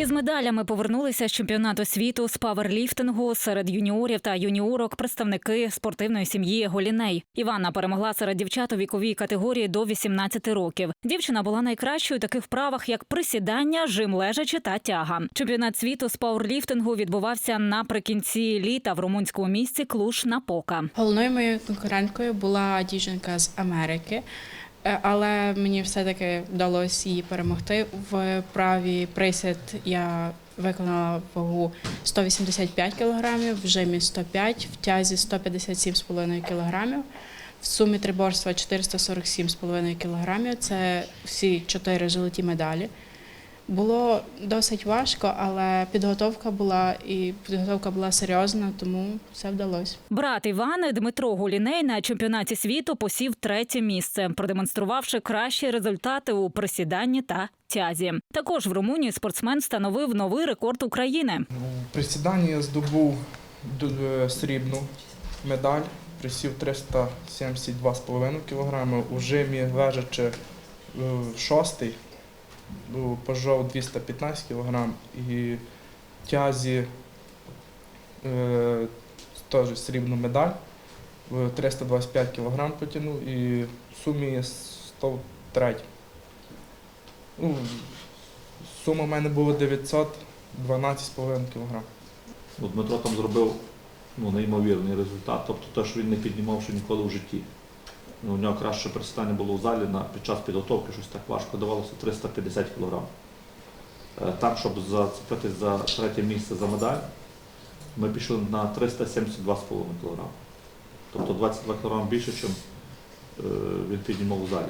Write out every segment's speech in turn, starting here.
Із медалями повернулися з чемпіонату світу з паверліфтингу серед юніорів та юніорок представники спортивної сім'ї Голіней. Іванна перемогла серед дівчат у віковій категорії до 18 років. Дівчина була найкращою у таких вправах, як присідання, жим лежачи та тяга. Чемпіонат світу з пауерліфтингу відбувався наприкінці літа в румунському місті Клуш Напока. Головною моєю конкуренткою була дівчинка з Америки, але мені все-таки вдалося її перемогти. В праві присід я виконала вагу 185 кг, в жимі 105, в тязі 157,5 кг. В сумі триборства 447,5 кг. Це всі чотири золоті медалі. Було досить важко, але підготовка була і підготовка була серйозна, тому все вдалося. Брат Івани Дмитро Гуліней на чемпіонаті світу посів третє місце, продемонструвавши кращі результати у присіданні та тязі. Також в Румунії спортсмен встановив новий рекорд України. У присіданні я здобув е, срібну медаль, присів 372,5 кг, у жимі лежачи е, шостий, пожав 215 кг і тязі е, теж срібну медаль, 325 кг потягнув і в сумі я 103. Ну, сума в мене була 912,5 кг. Ну, Дмитро там зробив ну, неймовірний результат, тобто те, що він не піднімав ще ніколи в житті. Ну, у нього краще присідання було у залі на, під час підготовки, щось так важко давалося 350 кг. Так, щоб зацепитись за третє місце за медаль, ми пішли на 372,5 кг. Тобто 22 кг більше, ніж він піднімав у залі.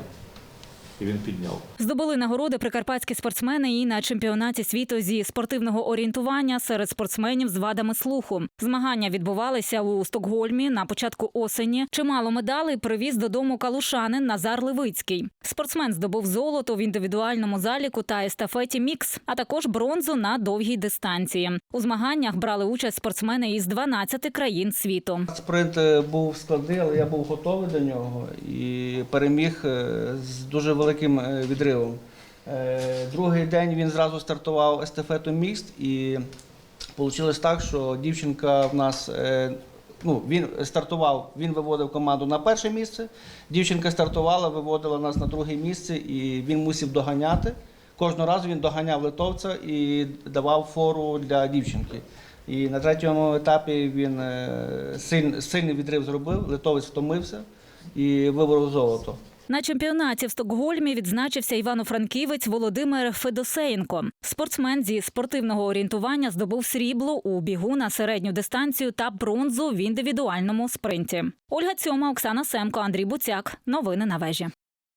І він підняв. Здобули нагороди прикарпатські спортсмени і на чемпіонаті світу зі спортивного орієнтування серед спортсменів з вадами слуху. Змагання відбувалися у Стокгольмі на початку осені. Чимало медалей привіз додому калушанин Назар Левицький. Спортсмен здобув золото в індивідуальному заліку та естафеті мікс, а також бронзу на довгій дистанції. У змаганнях брали участь спортсмени із 12 країн світу. Спринт е, був складний, але я був готовий до нього і переміг е, з дуже великим е, відривом. Е, Другий день він зразу стартував естафету мікст, і вийшло так, що дівчинка в нас. е, Ну, він стартував, він виводив команду на перше місце. Дівчинка стартувала, виводила нас на друге місце, і він мусив доганяти. Кожного разу він доганяв литовця і давав фору для дівчинки. І на третьому етапі він сильний відрив зробив, литовець втомився і виборов золото. На чемпіонаті в Стокгольмі відзначився івано-франківець Володимир Федосеєнко. Спортсмен зі спортивного орієнтування здобув срібло у бігу на середню дистанцію та бронзу в індивідуальному спринті. Ольга Цьома, Оксана Семко, Андрій Буцяк. Новини на вежі.